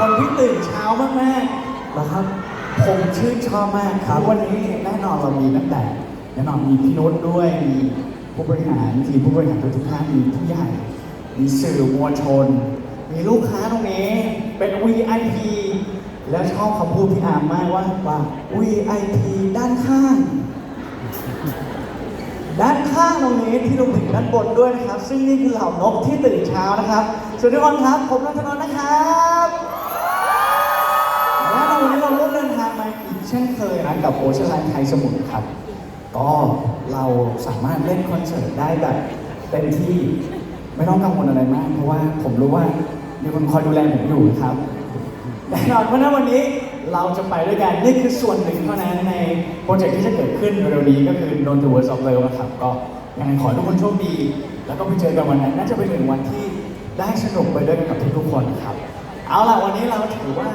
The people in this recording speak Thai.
คนที่ตื่นเช้ามากๆนะครับ ผมชื่นชอบมากครับ วันนี้แน่นอนเรามีตั้งแต่แน่นอนมีพี่นุชด้วย มีผู้บริหารทีมผู้บริหารทุกท่านมีผู้ใหญ่ มีสื่อมวลชน มีลูกค้าตรงนี้ เป็น VIP แล้วชอบคำพูดพี่อาร์มมากว่าว่า VIP ด้านข้าง ด้านข้างตรงนี้ที่รวมถึงด้านบนด้วยนะครับ ซึ่งนี่คือเหล่านกที่ตื่นเช้านะครับสวัสดีทุกคนครับ ผมนัทนนท์นะครับและในวันนี้เราร่วมเดินทางมาอีก เช่นเคยนะกับโอเชียนไลน์ไทยสมุทรครับ ก็เราสามารถเล่นคอนเสิร์ตได้แบบเต็มที่ไม่ต้องกังวลอะไรมาก เพราะว่าผมรู้ว่ามีคนคอยดูแลผมอยู่ครับแน่นอนเพราะนั้นวันนี้เราจะไปด้วยกันนี่คือส่วนหนึ่งเท่านั้นในโปรเจกต์ที่จะเกิดขึ้นเร็วนี้ก็คือ Non to Words of Love นะครับก็ยังไงขอทุกคนโชคดี แล้วก็ไปเจอกันวันนั้น น่าจะเป็นหนึ่งวันที่ได้สนุกไปด้วยกันกับทุกๆคนครับ เอาล่ะวันนี้เราถือว่า